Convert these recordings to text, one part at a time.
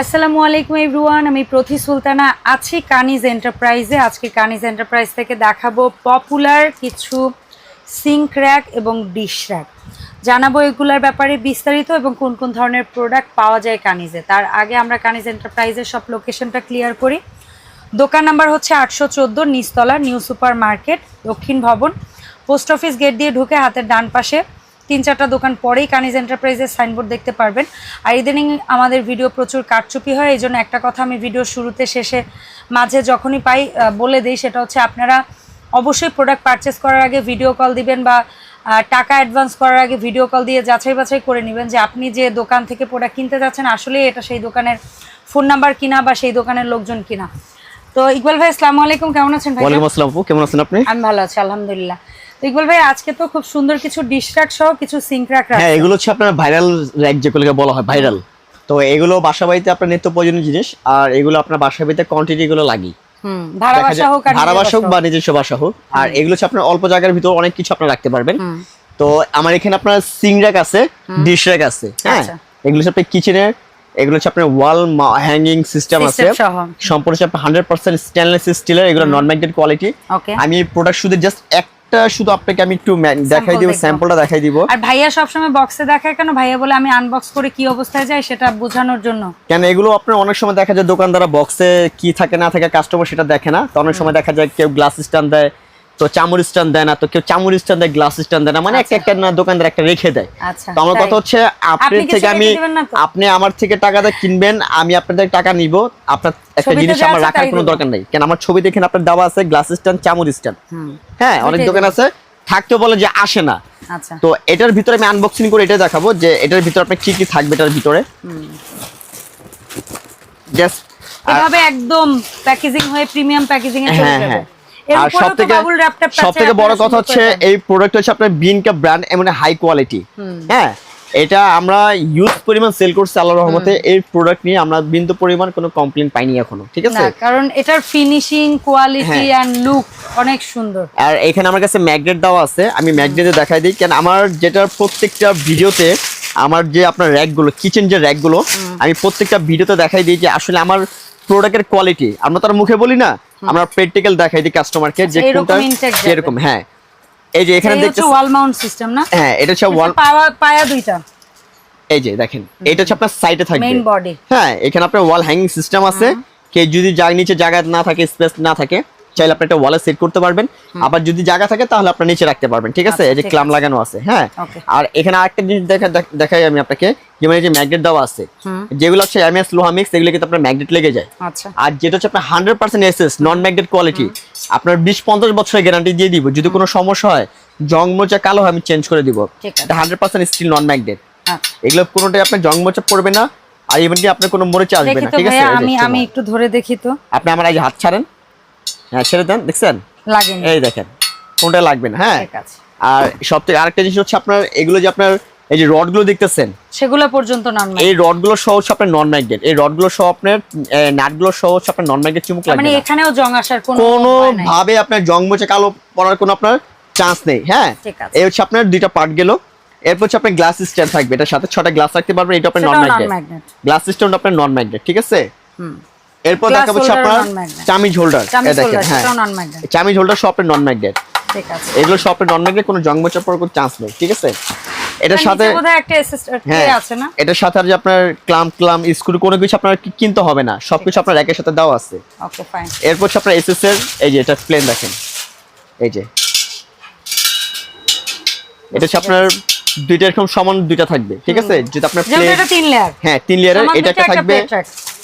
আসসালামু আলাইকুম এভরিওয়ান, আমি প্রতি সুলতানা আছি কানিজ এন্টারপ্রাইজে। আজকে কানিজ এন্টারপ্রাইজ থেকে দেখাবো পপুলার কিছু সিঙ্ক র্যাক এবং ডিশ র্যাক। জানাব এগুলোর ব্যাপারে বিস্তারিত এবং কোন কোন ধরনের প্রোডাক্ট পাওয়া যায় কানিজে। তার আগে আমরা কানিজ এন্টারপ্রাইজের সব লোকেশনটা ক্লিয়ার করি। দোকান নাম্বার হচ্ছে আটশো চোদ্দ নিচতলা নিউ সুপার মার্কেট দক্ষিণ ভবন। পোস্ট অফিস গেট দিয়ে ঢুকে হাতের ডান পাশে তিন চারটা দোকান পরেই কানিজ এন্টারপ্রাইজের সাইনবোর্ড দেখতে পারবেন। আর ইদানিং আমাদের ভিডিও প্রচুর কারচুপি হয় এই জন্য একটা কথা আমি ভিডিও শুরুতে শেষে মাঝে যখনই পাই বলে দিই সেটা হচ্ছে আপনারা অবশ্যই প্রোডাক্ট পারচেস করার আগে ভিডিও কল দিবেন বা টাকা অ্যাডভান্স করার আগে ভিডিও কল দিয়ে যাচাই বাছাই করে নেবেন যে আপনি যে দোকান থেকে প্রোডাক্ট কিনতে যাচ্ছেন আসলে এটা সেই দোকানের ফোন নাম্বার কিনা বা সেই দোকানের লোকজন কিনা। তো ইকবাল ভাই আসসালামু আলাইকুম কেমন আছেন ভাই ওয়ালাইকুম আসসালাম কেমন আছেন আপনি? আমি ভালো আছি আলহামদুলিল্লাহ। ইকবাল ভাই আজকে তো খুব সুন্দর কিছু ডিশ রাখ সহ কিছু সিঙ্ক রাখ হ্যাঁ এগুলো হচ্ছে আপনার ভাইরাল র্যাক যেগুলোকে বলা হয় ভাইরাল তো এগুলো বাসা বাড়িতে আপনার নিত্য প্রয়োজনীয় জিনিস আর এগুলো আপনার বাসা বাড়িতে কোয়ান্টিটি গুলো লাগি হুম ভাড়া দেখা বাসা যায়- হোক আর ভাড়া নিজের বাসা হোক বাসা বা নিজস্ব বাসা হোক আর এগুলো হচ্ছে আপনার অল্প জায়গার ভিতর অনেক কিছু আপনার রাখতে পারবেন। তো আমার এখানে আপনার সিং র্যাক আছে ডিশ র্যাক আছে হ্যাঁ? আচ্ছা। এগুলো হচ্ছে আপনার কিচেনের এগুলো হচ্ছে আপনার ওয়াল হ্যাঙ্গিং সিস্টেম আছে। সম্পূর্ণ হচ্ছে আপনার হান্ড্রেড পার্সেন্ট স্টেনলেস স্টিলের এগুলো নন ম্যাগনেট কোয়ালিটি আমি প্রোডাক্ট শুধু জাস্ট একটা শুধু আপনাকে আমি একটু দেখাই দিব। স্যাম্পলটা দেখাই দিব। আর ভাইয়া সবসময় বক্সে দেখায় কেন? ভাইয়া বলে আমি আনবক্স করে কি অবস্থায় যায় সেটা বোঝানোর জন্য। কেন এগুলো আপনার অনেক সময় দেখা যায় দোকানদারা বক্সে কি থাকে না থাকে কাস্টমার সেটা দেখে না। তো অনেক সময় দেখা যায় কেউ গ্লাস স্ট্যান্ড দেয় তো চামড় স্ট্যান্ড দেয় না তো কেউ চামড় স্ট্যান্ড দেয় গ্লাস স্ট্যান্ড দেয় না মানে একটা একটা না দোকানদার একটা রেখে দেয়। আচ্ছা তো আমার কথা হচ্ছে আপনি থেকে আমি? আপনি আমার থেকে টাকা দিয়ে কিনবেন আমি আপনাদের টাকা নিব আপনার একটা জিনিস আমার রাখার কোনো দরকার নেই। কেন আমার ছবি দেখেন আপনার দেওয়া আছে গ্লাস স্ট্যান্ড চামড় স্ট্যান্ড। হ্যাঁ অনেক দোকান আছে থাকতে বলে যে আসে না। আচ্ছা। তো এটার ভিতরে আমি আনবক্সিং করে এটা দেখাবো যে এটার ভিতরে আপনার কি কি থাকবে এটার ভিতরে। জাস্ট এভাবে একদম প্যাকেজিং হয়ে প্রিমিয়াম প্যাকেজিং এ চলে হ্যাঁ যাবে। হ্যাঁ। আর উপরেও সব থেকে বাবুল র‍্যাপ ট্যাপ সব থেকে বড় কথা হচ্ছে এই প্রোডাক্ট হচ্ছে আপনার বিন কাপ ব্র্যান্ড এমন হাই কোয়ালিটি হ্যাঁ এটা আমরা ইউজ পরিমাণ সেল করছি আল্লাহর রহমতে। এই প্রোডাক্ট নিয়ে আমরা বিন্দু পরিমাণ কোনো কমপ্লেন পাইনি এখনও ঠিক আছে? কারণ এটার ফিনিশিং কোয়ালিটি। এন্ড লুক অনেক সুন্দর। আর এখানে আমার কাছে ম্যাগনেট দেওয়া আছে। আমি ম্যাগনেটে দেখাই দিই। কেন আমার যেটার প্রত্যেকটা ভিডিওতে আমার যে আপনার র্যাকগুলো কিচেন যে র্যাকগুলো আমি প্রত্যেকটা ভিডিওতে দেখাই দিই যে আসলে আমার প্রোডাক্টের কোয়ালিটি আমরা তার মুখে বলি না আমরা প্র্যাকটিক্যাল দেখাই দিই কাস্টমারকে যে আচ্ছা, কোনটা এরকম হ্যাঁ। এই যে এখানে এই দেখতে ওয়াল মাউন্ট সিস্টেম না? হ্যাঁ এটা হচ্ছে ওয়াল পায়া দুইটা। এই যে দেখেন এটা হচ্ছে আপনার সাইডে থাকবে। মেইন বডি হ্যাঁ এখানে আপনার ওয়াল হ্যাঙ্গিং সিস্টেম আছে। কে যদি জায়গা নিচে জায়গা না থাকে স্পেস না থাকে চাইলে আপনি একটা ওয়ালে সেট করতে পারবেন। আবার যদি জায়গা থাকে তাহলে আপনি নিচে রাখতে পারবেন ঠিক আছে? আচ্ছা, এই যে ক্লাম লাগানো আছে হ্যাঁ? আর এখানে আরেকটা জিনিস দেখা দেখাই আমি আপনাকে। যেমন এই যে ম্যাগনেট দেওয়া আছে যেগুলো হচ্ছে এমএস লোহামিক্স এগুলো কিন্তু আপনার ম্যাগনেট লেগে যায়। আচ্ছা। আর যেটা হচ্ছে আপনার hundred percent SS non magnet quality আপনার বিশ পঞ্চাশ বছরের গ্যারান্টি দিয়ে দিব। যদি কোনো সমস্যা হয় জং মোচা কালো হয় আমি চেঞ্জ করে দিব। এটা hundred percent steel non magnet এগুলো কোনোটাই আপনার জং মোচা পড়বে না আর ইভেন্টলি আপনার কোনো মরিচা আসবে না ঠিক আছে? আমি আমি একটু ধরে দেখি তো। আপনি আমার এই যে হাত ছাড়েন। হ্যাঁ ছেড়ে দেন দেখছেন? এই দেখেন কোনটা লাগবে না হ্যাঁ? আর সব থেকে আরেকটা জিনিস হচ্ছে আপনার এগুলো যে আপনার এই যে রডগুলো দেখতেছেন সেগুলো পর্যন্ত নাম নাই এই রডগুলো সহ হচ্ছে আপনার নন ম্যাগনেট এই রডগুলো সহ আপনার নাটগুলো সহ হচ্ছে আপনার নন ম্যাগনেট চুমুক লাগবে মানে এখানেও জং আসার কোনো কোনো ভাবে আপনার জং মোচে কালো পড়ার কোনো আপনার চান্স নেই হ্যাঁ? ঠিক আছে। এই হচ্ছে আপনার দুইটা পার্ট গেল। এরপর হচ্ছে আপনার গ্লাস স্ট্যান্ড থাকবে এটার সাথে ছটা গ্লাস রাখতে পারবেন এটা আপনার নন ম্যাগনেট। গ্লাস স্ট্যান্ড আপনার নন ম্যাগনেট ঠিক আছে? হুম। এরপর Glass দেখা হচ্ছে holder আপনার। চামিজ হোল্ডার দেখেন হ্যাঁ। চামিজ হোল্ডার সব আপনার নন ম্যাগনেট ঠিক আছে। এগুলো নন ম্যাগনেট কোনো জং মোচা পড়ার কোনো চান্স নেই ঠিক আছে? এটার সাথে বোধহয় একটা অ্যাসিস্ট্যান্ট হ্যাঁ আছে না? এটার সাথে আর যে আপনার ক্লাম ক্লাম স্ক্রু কোনো কিছু আপনার কি- কিনতে হবে না সবকিছু আপনার একের সাথে দেওয়া আছে। ওকে ফাইন এরপর আপনার এসএস এর এই যে এটা প্লেন দেখেন। এই যে। এটা আপনার দুইটা এরকম সমান দুইটা থাকবে ঠিক আছে? যদি আপনার প্লেন হ্যাঁ তিন লেয়ারের এটা একটা থাকবে।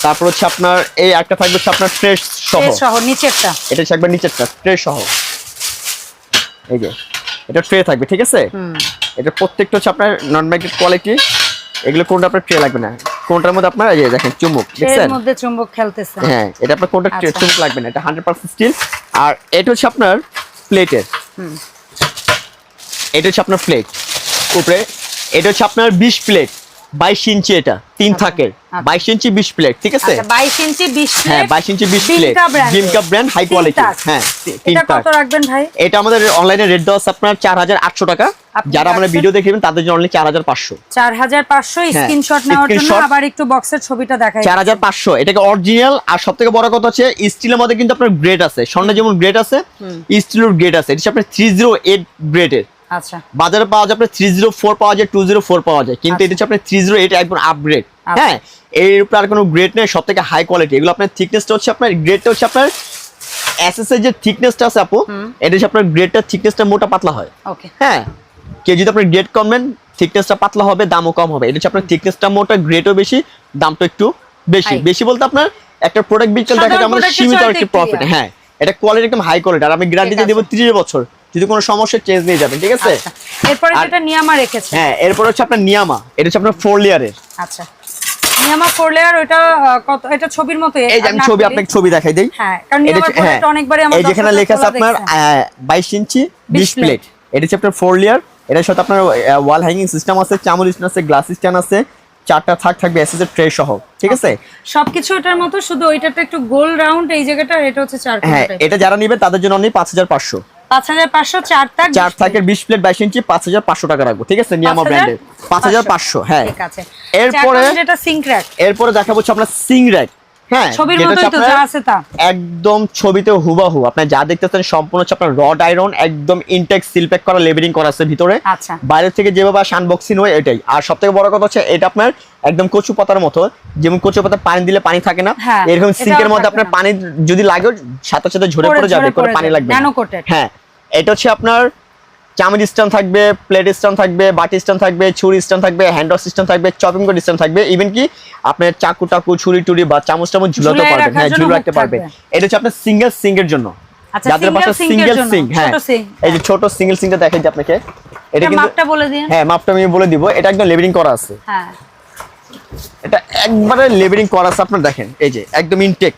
তারপর হচ্ছে আপনার এই একটা থাকবে হচ্ছে আপনার ফ্রেশ সহ। সহ নিচেরটা। এটা একবার নিচেরটা ট্রে সহ। এই যে এটা ট্রে থাকবে ঠিক আছে? হুম। এটা প্রত্যেকটা হচ্ছে আপনার নন ম্যাগনেট কোয়ালিটি এগুলো কোনটা আপনার ট্রে লাগবে না। কোনটার মধ্যে আপনার এই দেখেন চুমুক এর দেখছেন? মধ্যে চুম্বক খেলতেছে। হ্যাঁ এটা আপনার কোনটা আচ্ছা। চুমুক লাগবে না এটা হান্ড্রেড পার্সেন্ট স্টিল আর এটা হচ্ছে আপনার প্লেটের হুম। এটা হচ্ছে আপনার প্লেট উপরে এটা হচ্ছে আপনার বিশ প্লেট বাইশ ইঞ্চি এটা তিন আচ্ছা, থাকের। আচ্ছা। বাইশ ইঞ্চি বিশ প্লেট ঠিক আছে? আচ্ছা বাইশ ইঞ্চি বিশ হ্যাঁ বাইশ ইঞ্চি বিশ প্লেট জিমকা ব্র্যান্ড হাই কোয়ালিটি হ্যাঁ তিন এটা তাক রাখবেন ভাই? এটা আমাদের অনলাইনে রেট দেওয়া আপনার চার হাজার আটশো টাকা। যারা আমরা? ভিডিও দেখবেন তাদের জন্য অনলি চার হাজার পাঁচশো। চার হাজার পাঁচশো হ্যাঁ, স্ক্রিনশট নেওয়ার জন্য আবার একটু বক্সের ছবিটা দেখাই চার হাজার পাঁচশো এটাকে অরিজিনাল আর সব থেকে বড় কথা হচ্ছে স্টিলের মধ্যে কিন্তু আপনার গ্রেড আছে। স্বর্ণে যেমন গ্রেড আছে স্টিলের গ্রেড আছে। এটা আপনার থ্রি জিরো এইট গ্রেডের আচ্ছা। বাজারে পাওয়া যায় আপনার থ্রি জিরো ফোর পাওয়া যায় টু জিরো ফোর পাওয়া যায়। কিন্তু এটা হচ্ছে আপনার থ্রি জিরো এইট একদম আপগ্রেড আচ্ছা। হ্যাঁ এর উপরে আর কোনো গ্রেড নেই সব থেকে হাই কোয়ালিটি এগুলো আপনার থিকনেসটা হচ্ছে আপনার গ্রেডটা হচ্ছে আপনার এসএস এর যে থিকনেসটা আছে আপু এটা হচ্ছে আপনার গ্রেডটা থিকনেসটা মোটা পাতলা হয়। ওকে হ্যাঁ কেউ যদি আপনার গ্রেড কমবেন থিকনেসটা পাতলা হবে দামও কম হবে। এটা হচ্ছে আপনার থিকনেসটা মোটা গ্রেডও বেশি দামটা একটু বেশি। বেশি বলতে আপনার একটা প্রোডাক্ট বিক্রি দেখা আমাদের সীমিত একটি প্রফিট হ্যাঁ এটা কোয়ালিটি একদম হাই কোয়ালিটি আর আমি গ্যারান্টি দিয়ে দেবো তিরিশ বছর। যদি কোনো সমস্যা চেঞ্জ নিয়ে যাবেন ঠিক আছে? আচ্ছা। এরপরে যেটা নিয়ামা রেখেছে। হ্যাঁ এরপর হচ্ছে আপনার নিয়ামা এটা হচ্ছে আপনার ফোর লেয়ারের আচ্ছা। নিয়ামা ফোর লেয়ার ওটা আহ, কত এটা ছবির মতো এই যে আমি ছবি আপনাকে ছবি দেখাই দিই। হ্যাঁ কারণ এটা হ্যাঁ, প্রোডাক্ট অনেকবারই আমার এই যেখানে লেখা আছে আপনার বাইশ ইঞ্চি বিশ প্লেট এটা হচ্ছে আপনার ফোর লেয়ার এটার সাথে আপনার ওয়াল হ্যাঙ্গিং সিস্টেম আছে স্ট্যান্ড আছে গ্লাস স্ট্যান্ড আছে চারটা থাক থাকবে এসএস এর ট্রে সহ ঠিক আছে? সবকিছু ওটার মতো শুধু ওইটাটা একটু গোল রাউন্ড এই জায়গাটা এটা হচ্ছে চার হ্যাঁ এটা যারা নিবে তাদের জন্য অনলি পাঁচ চার চার প্লেট ইঞ্চি পাঁচ হাজার পাঁচশো টাকা রাখব ঠিক আছে? নিয়ামা 5,500 ব্র্যান্ডের। পাঁচ হাজার পাঁচশো। হ্যাঁ। ঠিক আছে। এরপরে এরপরে যেটা সিঙ্ক র্যাক এরপরে দেখাবো আমরা আপনার সিং র্যাক হ্যাঁ ছবির মতোই তো যা আছে তা। একদম ছবিতে হুবাহু। আপনি যা দেখতেছেন সম্পূর্ণ হচ্ছে আপনার রড আয়রন একদম ইনটেক সিল প্যাক করা লেবেলিং করা আছে ভিতরে। আচ্ছা। বাইরে থেকে যেভাবে আনবক্সিং হয় এটাই। আর সব থেকে বড় কথা হচ্ছে এটা আপনার একদম কচু পাতার মতো। যেমন কচু পাতা পানি দিলে পানি থাকে না। হ্যাঁ, এরকম সিঙ্কের মধ্যে আপনার পানি যদি লাগে সাথে সাথে ঝরে পড়ে পড়ে যাবে কোনো পানি লাগবে না। হ্যাঁ এটা হচ্ছে আপনার চামচ স্ট্যান্ড থাকবে প্লেট স্ট্যান্ড থাকবে বাটি স্ট্যান্ড থাকবে ছুরি স্ট্যান্ড থাকবে হ্যান্ড সিস্টেম থাকবে চপিং বোর্ড স্ট্যান্ড থাকবে ইভেন কি আপনার চাকু টাকু ছুরি টুরি বা চামচ টামচ ঝুলাতে পারবেন। হ্যাঁ ঝুলে রাখতে পারবে এটা হচ্ছে আপনার সিঙ্গেল সিঙ্কের জন্য। আচ্ছা, যাদের এর সিঙ্গেল সিঙ্ক হ্যাঁ। এই যে ছোট সিঙ্গেল সিঙ্কটা দেখাই যে আপনাকে। এটা কিন্তু মাপটা বলে দিন। হ্যাঁ মাপটা আমি বলে দিব। এটা একদম লেবেলিং করা আছে। হ্যাঁ। এটা একবারে লেবেলিং করা আছে আপনার দেখেন। এই যে একদম ইনটেক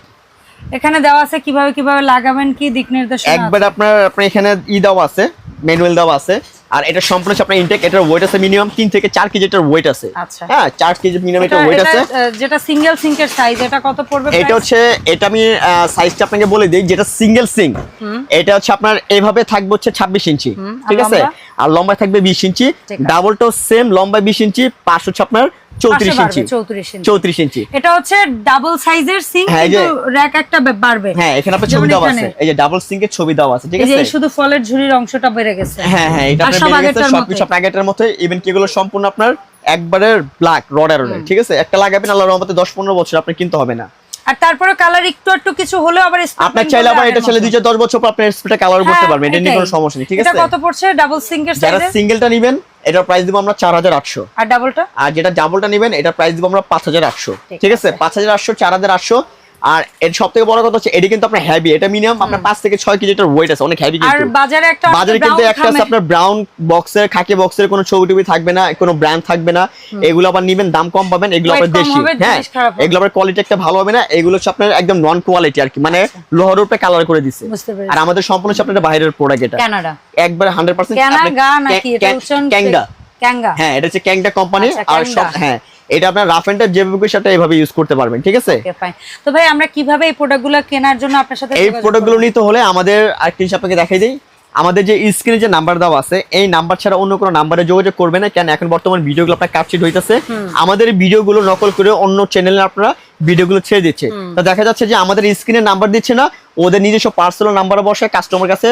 এখানে দেওয়া আছে কীভাবে কীভাবে লাগাবেন কি দিক নির্দেশনা একবার? আপনার আপনার এখানে ই দেওয়া আছে। ম্যানুয়াল দেওয়া আছে। আর এটা সম্পূর্ণ আপনার ইনটেক এটার ওয়েট আছে মিনিমাম তিন থেকে চার কেজি এটার ওয়েট আছে। আচ্ছা। হ্যাঁ চার কেজি মিনিমাম এটা ওয়েট আছে যেটা সিঙ্গেল সিঙ্কের সাইজ এটা কত পড়বে এটা হচ্ছে এটা আমি সাইজটা আপনাকে বলে দিই যেটা সিঙ্গেল সিং এটা হচ্ছে আপনার এইভাবে থাকবে হচ্ছে ছাব্বিশ ইঞ্চি। ঠিক আছে? আর লম্বায় থাকবে বিশ ইঞ্চি। ঠিক আছে। ডাবলটাও সেম লম্বায় বিশ ইঞ্চি পাশ হচ্ছে আপনার চৌত্রিশ ইঞ্চি। চৌত্রিশ ইঞ্চি। এটা হচ্ছে ডাবল সাইজের সিঙ্ক হ্যাঁ, র্যাক একটা বাড়বে। হ্যাঁ এখানে আপনার ছবি দেওয়া আছে। এই যে ডাবল সিঙ্কের ছবি দেওয়া আছে ঠিক আছে? এই শুধু ফলের ঝুড়ির অংশটা বেড়ে গেছে। হ্যাঁ হ্যাঁ এটা সবকিছু আপনার ইভেন কি এগুলো সম্পূর্ণ আপনার একবারে ব্ল্যাক রড ঠিক আছে? একটা লাগাবেন আল্লাহর রহমতে দশ পনেরো বছর আপনার কিনতে হবে না। আর তারপরে কালার একটু একটু কিছু হলো আবার আপনার চাইলে আবার এটা চাইলে 2 4 10 বছর পর আপনি স্প্রেটা কালার হ্যাঁ, করতে পারবেন এটা নিয়ে কোনো সমস্যা নেই ঠিক আছে? এটা কত পড়ছে ডাবল সিঙ্গেল সাইজে যারা সিঙ্গেলটা নেবেন এটার প্রাইস দিব আমরা 4800 আর ডাবলটা আর যেটা ডাবলটা নেবেন এটা প্রাইস দিব আমরা 5800 ঠিক আছে? 5800 4800 আর এর সব থেকে বড় কথা হচ্ছে এটি কিন্তু আপনার হেভি এটা মিনিমাম আপনার পাঁচ থেকে ছয় কেজি এটার ওয়েট আছে অনেক হেভি আর কিন্তু। বাজারে একটা বাজারে কিন্তু একটা আছে আপনার ব্রাউন বক্সের খাকি বক্সের কোনো ছবি টবি থাকবে না কোনো ব্র্যান্ড থাকবে না। এগুলো আবার নিবেন দাম কম পাবেন এগুলো আবার দেশি। হ্যাঁ। এগুলো আবার কোয়ালিটি একটা ভালো হবে না এগুলো হচ্ছে আপনার একদম নন কোয়ালিটি আর কি মানে লোহার উপরে কালার করে দিছে। আর আমাদের সম্পূর্ণ হচ্ছে আপনার বাইরের প্রোডাক্ট এটা। কানাডা। একবারে হান্ড্রেড পার্সেন্ট ক্যানাগা নাকি? এটা উচ্চারণ ক্যাংডা ক্যাঙ্গা। হ্যাঁ এটা হচ্ছে ক্যাংডা কোম্পানি আচ্ছা, আর সব হ্যাঁ। এটা আপনার রাফ এন্ডার যেভাবে সাথে এভাবে ইউজ করতে পারবেন ঠিক আছে? তো ভাই আমরা কীভাবে এই প্রোডাক্টগুলো কেনার জন্য আপনার সাথে এই প্রোডাক্টগুলো নিতে হলে আমাদের আরেকটি জিনিস আপনাকে দেখাই দিই। আমাদের যে স্ক্রিনে যে নাম্বার দেওয়া আছে এই নাম্বার ছাড়া অন্য কোনো নাম্বারে যোগাযোগ করবে না কেন এখন বর্তমান ভিডিওগুলো আপনার কাপচিট হইতেছে। আমাদের ভিডিওগুলো নকল করে অন্য চ্যানেলে আপনারা ভিডিওগুলো ছেড়ে দিচ্ছে। তো দেখা যাচ্ছে যে আমাদের স্ক্রিনে নাম্বার দিচ্ছে না ওদের নিজস্ব পার্সোনাল নাম্বারে বসে কাস্টমার কাছে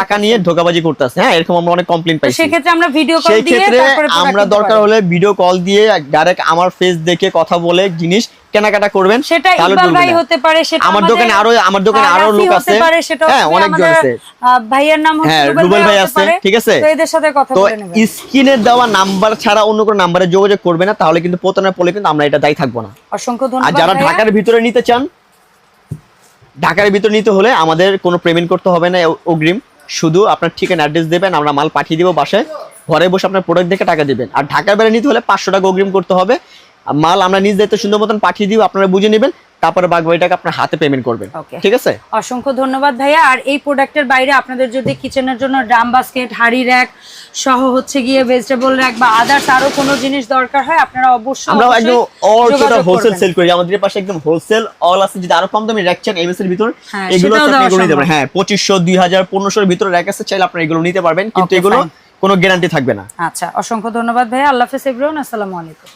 টাকা নিয়ে ধোকাবাজি করতেছে। হ্যাঁ এরকম আমরা অনেক কমপ্লেন তো পাইছি। সেক্ষেত্রে আমরা ভিডিও কল দিয়ে তারপরে আমরা দরকার হলে ভিডিও কল দিয়ে ডাইরেক্ট আমার ফেস দেখে কথা বলে জিনিস কেনাকাটা করবেন। সেটা ইকবাল ভাই হতে পারে সেটা আমার দোকানে আরও আমার দোকানে আরও লোক আছে। হ্যাঁ অনেকজন আমাদের, আছে। ভাইয়ের নাম হচ্ছে হ্যাঁ, রুবেল ভাই আছে, ঠিক আছে? তো এদের সাথে কথা বলে নেবেন। স্ক্রিনে দেওয়া নাম্বার ছাড়া অন্য কোনো নাম্বারে যোগাযোগ করবে না তাহলে কিন্তু প্রতারণা পড়লে কিন্তু আমরা এটা দায়ী থাকব না। অসংখ্য আর যারা ঢাকার ভিতরে নিতে চান ঢাকার ভিতর নিতে হলে আমাদের কোনো পেমেন্ট করতে হবে না অগ্রিম। শুধু আপনার ঠিকানা, অ্যাড্রেস দেবেন, আমরা মাল পাঠিয়ে দিব বাসায়। ঘরে বসে আপনার প্রোডাক্ট দেখে টাকা দেবেন। আর ঢাকার বাইরে নিতে হলে পাঁচশো টাকা অগ্রিম করতে হবে। মাল আমরা নিজ দায়িত্ব সুন্দর মতন পাঠিয়ে দিব, আপনারা বুঝে নেবেন। তারপরে বাকি টাকা আপনার হাতে পেমেন্ট করবেন। ঠিক আছে? অসংখ্য ধন্যবাদ ভাইয়া। আর এই প্রোডাক্টের বাইরে আপনাদের যদি কিচেনের জন্য ড্রাম বাস্কেট হাড়ি র্যাক সহ হচ্ছে গিয়ে ভেজিটেবল র্যাক বা আদার্স আরও কোনো জিনিস দরকার হয় আপনারা অবশ্যই আমরা একদম অল টোটাল হোলসেল সেল করি। আমাদের পাশে একদম হোলসেল অল আছে। যদি আরও কম দামে র্যাক চান এমএস এর ভিতর হ্যাঁ, এগুলো আপনি এগুলো নিতে। পারেন হ্যাঁ পঁচিশশো দুই হাজার পনেরোশোর ভিতরে র্যাক আছে চাইলে আপনারা এগুলো নিতে পারবেন। কিন্তু এগুলো কোনো গ্যারান্টি থাকবে না। আচ্ছা অসংখ্য ধন্যবাদ ভাইয়া। আল্লাহ হাফেজ এভরিওয়ান আসসালামু আলাইকুম।